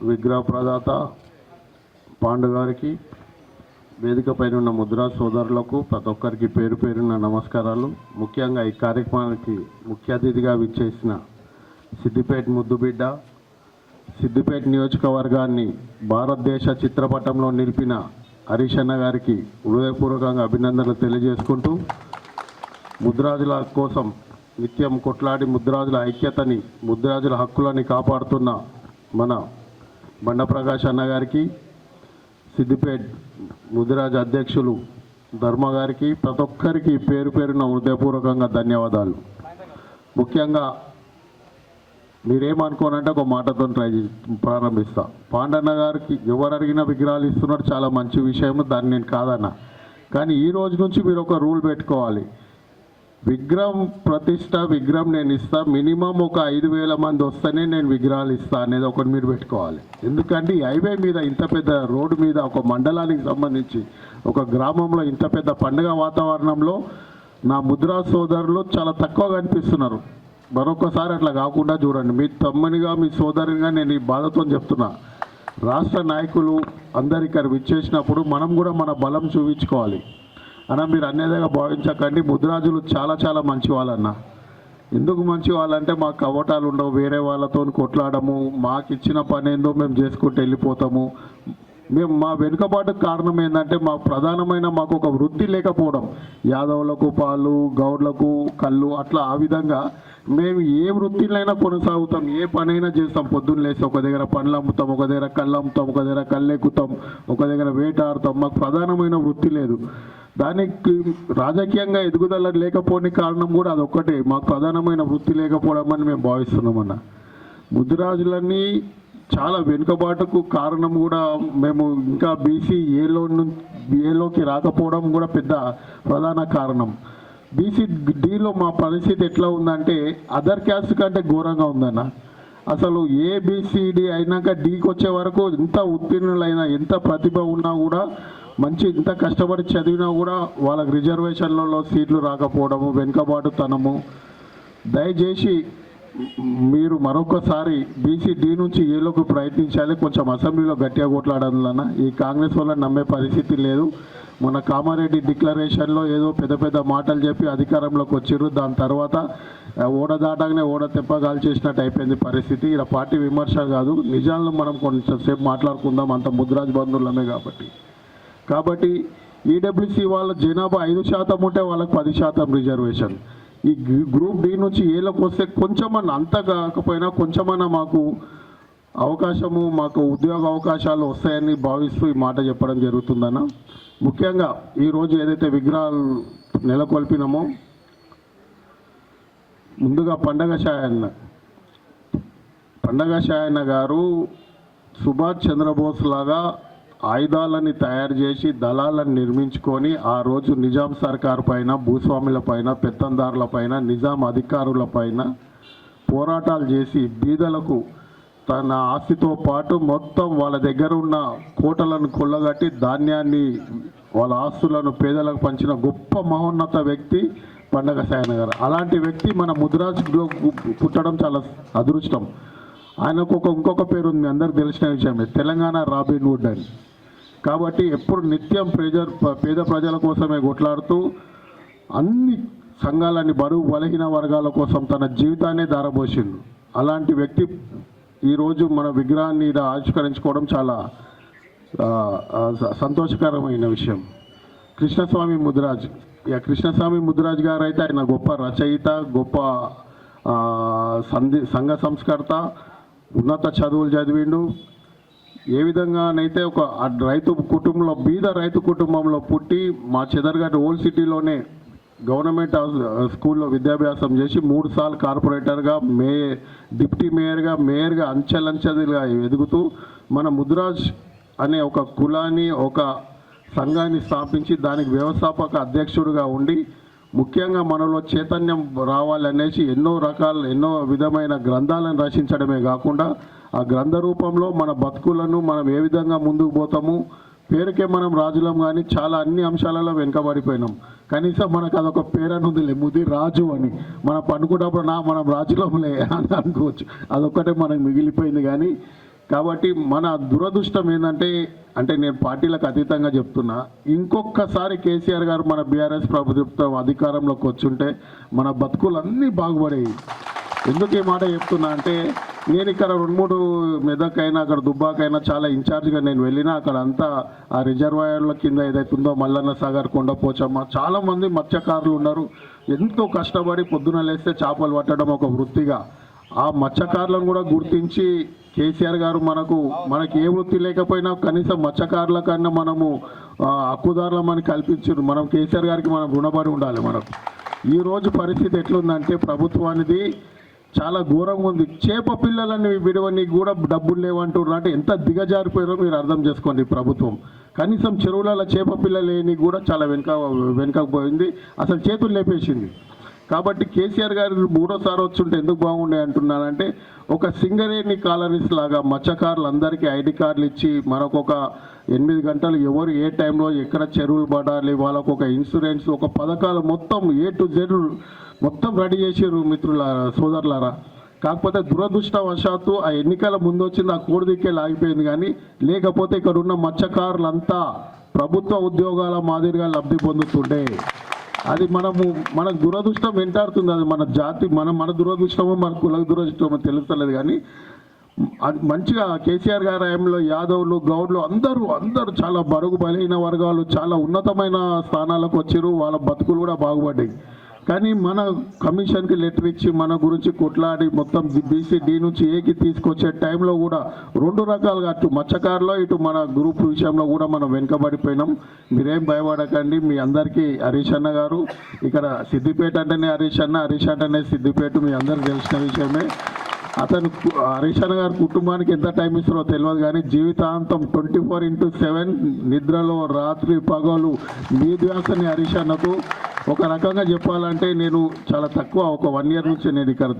విగ్రహ ప్రదాత పాండు గారికి వేదిక పైన ఉన్న ముద్రా సోదరులకు ప్రతి ఒక్కరికి పేరు పేరున్న నమస్కారాలు. ముఖ్యంగా ఈ కార్యక్రమానికి ముఖ్య అతిథిగా విచ్చేసిన సిద్దిపేట ముద్దుబిడ్డ సిద్దిపేట నియోజకవర్గాన్ని భారతదేశ చిత్రపటంలో నిలిపిన హరీషన్న గారికి హృదయపూర్వకంగా అభినందనలు తెలియజేసుకుంటూ ముద్రాజుల కోసం నిత్యం కొట్లాడి ముద్రాజుల ఐక్యతని ముద్రాజుల హక్కులని కాపాడుతున్న మన బండప్రకాష్ అన్న గారికి సిద్దిపేట్ ముదిరాజ్ అధ్యక్షులు ధర్మ గారికి ప్రతి ఒక్కరికి పేరు పేరున హృదయపూర్వకంగా ధన్యవాదాలు. ముఖ్యంగా మీరేమనుకోనంటే ఒక మాటతో ట్రై ప్రారంభిస్తా. పాండన్న గారికి ఎవరు అడిగినా విగ్రహాలు ఇస్తున్నారు చాలా మంచి విషయం దాన్ని నేను కాదన్నా. కానీ ఈ రోజు నుంచి మీరు ఒక రూల్ పెట్టుకోవాలి. విగ్రహం ప్రతిష్ట విగ్రహం నేను ఇస్తా. మినిమం ఒక ఐదు వేల మంది వస్తేనే నేను విగ్రహాలు ఇస్తా అనేది ఒకటి మీరు పెట్టుకోవాలి. ఎందుకంటే ఈ హైవే మీద ఇంత పెద్ద రోడ్డు మీద ఒక మండలానికి సంబంధించి ఒక గ్రామంలో ఇంత పెద్ద పండుగ వాతావరణంలో నా ముద్రా సోదరులు చాలా తక్కువ కనిపిస్తున్నారు. మరొకసారి అట్లా కాకుండా చూడండి. మీ తమ్మునిగా మీ సోదరునిగా నేను ఈ బాధతో చెప్తున్నా. రాష్ట్ర నాయకులు అందరికీ విచ్చేసినప్పుడు మనం కూడా మన బలం చూపించుకోవాలి. అన్న మీరు అనేదిగా భావించకండి. ముద్రాజులు చాలా చాలా మంచి వాళ్ళన్న ఎందుకు మంచి వాళ్ళంటే మాకు కవటాలు ఉండవు. వేరే వాళ్ళతో కొట్లాడము. మాకు ఇచ్చిన పని ఏందో మేము చేసుకుంటూ వెళ్ళిపోతాము. మేము మా వెనుకబాటు కారణం ఏంటంటే మా ప్రధానమైన మాకు ఒక వృత్తి లేకపోవడం. యాదవులకు పాలు గౌడ్లకు కళ్ళు అట్లా ఆ విధంగా మేము ఏ వృత్తినైనా కొనసాగుతాం ఏ పనైనా చేస్తాం. పొద్దున్న లేసి ఒక దగ్గర పండ్లు అమ్ముతాం ఒక దగ్గర కళ్ళు అమ్ముతాం ఒక దగ్గర కళ్ళెక్కుతాం ఒక దగ్గర వేటాడుతాం. మాకు ప్రధానమైన వృత్తి లేదు. దానికి రాజకీయంగా ఎదుగుదల లేకపోని కారణం కూడా అదొక్కటే. మాకు ప్రధానమైన వృత్తి లేకపోవడం అని మేము భావిస్తున్నామన్న ముద్దురాజులన్నీ చాలా వెనుకబాటుకు కారణం కూడా మేము ఇంకా బీసీ ఏలో ఏలోకి రాకపోవడం కూడా పెద్ద ప్రధాన కారణం. బీసీ డీలో మా పరిస్థితి ఎట్లా ఉందంటే అదర్ క్యాస్ట్ కంటే ఘోరంగా ఉందన్న. అసలు ఏ బీసీడీ అయినాక డీకి వచ్చే వరకు ఎంత ఉత్తీర్ణులైనా ఎంత ప్రతిభ ఉన్నా కూడా మంచి ఇంత కష్టపడి చదివినా కూడా వాళ్ళకి రిజర్వేషన్లలో సీట్లు రాకపోవడము వెనుకబాటుతనము. దయచేసి మీరు మరొకసారి బీసీ డి నుంచి ఏలోకి ప్రయత్నించాలి? కొంచెం అసెంబ్లీలో గట్టిగా కొట్లాడాలన్న. ఈ కాంగ్రెస్ వల్ల నమ్మే పరిస్థితి లేదు. మన కామారెడ్డి డిక్లరేషన్లో ఏదో పెద్ద పెద్ద మాటలు చెప్పి అధికారంలోకి వచ్చిర్రు. దాని తర్వాత ఓడ దాటగానే ఓడ తెప్పగాలు చేసినట్టు అయిపోయింది పరిస్థితి. ఇలా పార్టీ విమర్శ కాదు. నిజాలను మనం కొంచెంసేపు మాట్లాడుకుందాం. అంత ముద్రాజ్ బంధువులమే కాబట్టి. కాబట్టి ఈడబ్ల్యూసీ వాళ్ళ జనాభా ఐదు శాతం ఉంటే వాళ్ళకి పది శాతం రిజర్వేషన్. ఈ గ్రూప్ డి నుంచి ఏలోకి వస్తే కొంచెమన్నా అంత కాకపోయినా కొంచెమన్నా మాకు అవకాశము మాకు ఉద్యోగ అవకాశాలు వస్తాయని భావిస్తూ ఈ మాట చెప్పడం జరుగుతుందన్న. ముఖ్యంగా ఈరోజు ఏదైతే విగ్రహాలు నెలకొల్పినామో ముందుగా పండగ షాయన్న పండగ షాయన్న గారు సుభాష్ చంద్రబోస్ లాగా ఆయుధాలని తయారు చేసి దళాలను నిర్మించుకొని ఆ రోజు నిజాం సర్కార్ పైన భూస్వాముల పైన పెత్తందారుల పైన నిజాం అధికారుల పైన పోరాటాలు చేసి బీదలకు తన ఆస్తితో పాటు మొత్తం వాళ్ళ దగ్గర ఉన్న కోటలను కొల్లగట్టి ధాన్యాన్ని వాళ్ళ ఆస్తులను పేదలకు పంచిన గొప్ప మహోన్నత వ్యక్తి పండగ సాయన గారు అలాంటి వ్యక్తి మన ముద్రాజ్లో పుట్టడం చాలా అదృష్టం. ఆయనకు ఒక ఇంకొక పేరు ఉంది అందరికి తెలిసిన విషయమే. తెలంగాణ రాబిన్ వుడ్ అని. కాబట్టి ఎప్పుడు నిత్యం ప్రజ పేద ప్రజల కోసమే కొట్లాడుతూ అన్ని సంఘాలని బరువు బలహీన వర్గాల కోసం తన జీవితాన్ని దారబోసిండు. అలాంటి వ్యక్తి ఈరోజు మన విగ్రహాన్ని ఆవిష్కరించుకోవడం చాలా స- సంతోషకరమైన విషయం. కృష్ణస్వామి ముద్రాజ్ ఇక కృష్ణస్వామి ముద్రాజ్ గారు అయితే ఆయన గొప్ప రచయిత గొప్ప సంధి సంఘ సంస్కర్త ఉన్నత చదువులు చదివిండు. ఏ విధంగానైతే ఒక రైతు కుటుంబంలో బీద రైతు కుటుంబంలో పుట్టి మా చెదర్గడ్డ ఓల్డ్ సిటీలోనే గవర్నమెంట్ స్కూల్లో విద్యాభ్యాసం చేసి మూడు సార్లు కార్పొరేటర్గా మే డిప్యూటీ మేయర్గా మేయర్గా అంచెలంచెలుగా ఎదుగుతూ మన ముద్రాజ్ అనే ఒక కులాన్ని ఒక సంఘాన్ని స్థాపించి దానికి వ్యవస్థాపక అధ్యక్షుడిగా ఉండి ముఖ్యంగా మనలో చైతన్యం రావాలనేసి ఎన్నో రకాల ఎన్నో విధమైన గ్రంథాలను రచించడమే కాకుండా ఆ గ్రంథ రూపంలో మన బతుకులను మనం ఏ విధంగా ముందుకు పోతాము పేరుకే మనం రాజులం కానీ చాలా అన్ని అంశాలలో వెనుకబడిపోయినాం. కనీసం మనకు అదొక పేరని ఉందిలే ముది రాజు అని. మనం పనుకున్నప్పుడు నా మనం రాజులంలే అని అనుకోవచ్చు. అదొక్కటే మనకు మిగిలిపోయింది కానీ కాబట్టి మన దురదృష్టం ఏంటంటే అంటే నేను పార్టీలకు అతీతంగా చెప్తున్నా ఇంకొకసారి కేసీఆర్ గారు మన బీఆర్ఎస్ ప్రభుత్వం అధికారంలోకి వచ్చుంటే మన బతుకులన్నీ బాగుపడేవి. ఎందుకు ఈ మాట చెప్తున్నా అంటే నేను ఇక్కడ రెండు మూడు మెదకైనా అక్కడ దుబ్బాకైనా చాలా ఇన్ఛార్జ్గా నేను వెళ్ళినా అక్కడ అంతా ఆ రిజర్వాయర్ల కింద ఏదైతే ఉందో మల్లన్న సాగర్ కొండపోచమ్మ చాలా మంది మత్స్యకారులు ఉన్నారు. ఎంతో కష్టపడి పొద్దున లేస్తే చేపలు పట్టడం ఒక వృత్తిగా. ఆ మత్స్యకారులను కూడా గుర్తించి కేసీఆర్ గారు మనకు మనకి ఏ వృత్తి లేకపోయినా కనీసం మత్స్యకారుల కన్నా మనము హక్కుదారులం అని కల్పించారు మనం కేసీఆర్ గారికి మనం రుణపడి ఉండాలి మనకు ఈరోజు పరిస్థితి ఎట్లుందంటే ప్రభుత్వానిది చాలా ఘోరంగా ఉంది. చేప పిల్లలని విడవని కూడా డబ్బులు లేవంటున్నారు. అంటే ఎంత దిగజారిపోయారో మీరు అర్థం చేసుకోండి ప్రభుత్వం. కనీసం చెరువులలో చేప పిల్లలేని కూడా చాలా వెనుక వెనుకపోయింది అసలు చేతులు లేపేసింది. కాబట్టి కేసీఆర్ గారు మూడోసారి వచ్చుంటే ఎందుకు బాగుండే అంటున్నానంటే ఒక సింగరేణి కాలనీస్ లాగా మత్స్యకారులందరికీ ఐడి కార్డులు ఇచ్చి మనకొక ఎనిమిది గంటలు ఎవరు ఏ టైంలో ఎక్కడ చెరువులు పడాలి వాళ్ళకు ఒక ఇన్సూరెన్స్ ఒక పథకాలు మొత్తం ఏ టు జెడ్ మొత్తం రెడీ చేసారు మిత్రులారా సోదరులారా. కాకపోతే దురదృష్టవశాత్తు ఆ ఎన్నికల ముందు వచ్చింది ఆ కోడి లాగిపోయింది కానీ లేకపోతే ఇక్కడ ఉన్న మత్స్యకారులంతా ప్రభుత్వ ఉద్యోగాల మాదిరిగా లబ్ధి పొందుతుండే. అది మనము మన దురదృష్టం వెంటాడుతుంది. అది మన జాతి మన మన దురదృష్టమో మన కుల దురదృష్టమో తెలుస్తలేదు కానీ అది మంచిగా కేసీఆర్ గారి హయాంలో యాదవులు గౌడ్లు అందరూ అందరూ చాలా బరుగు బలహీన వర్గాలు చాలా ఉన్నతమైన స్థానాలకు వచ్చారు. వాళ్ళ బతుకులు కూడా బాగుపడ్డాయి. కానీ మన కమిషన్కి లెటర్ ఇచ్చి మన గురించి కొట్లాడి మొత్తం బీసీ డి నుంచి ఏకి తీసుకొచ్చే టైంలో కూడా రెండు రకాలుగా అటు మత్స్యకారులో ఇటు మన గ్రూప్ విషయంలో కూడా మనం వెనుకబడిపోయినాం. మీరేం భయపడకండి మీ అందరికీ హరీష్ అన్న గారు ఇక్కడ సిద్దిపేట అంటేనే హరీష్ అన్న హరీష్ అంటేనే సిద్దిపేట మీ అందరికి తెలిసిన విషయమే. అతను కు- హరీష్ గారి కుటుంబానికి ఎంత టైం ఇస్తారో తెలియదు కానీ జీవితాంతం ట్వంటీ ఫోర్ ఇంటూ సెవెన్ నిద్రలో రాత్రి పగలు మీ ధ్యాసని హరీష్ అన్నకు ఒక రకంగా చెప్పాలంటే నేను చాలా తక్కువ ఒక వన్ ఇయర్ నుంచి నేను ఇక్కడ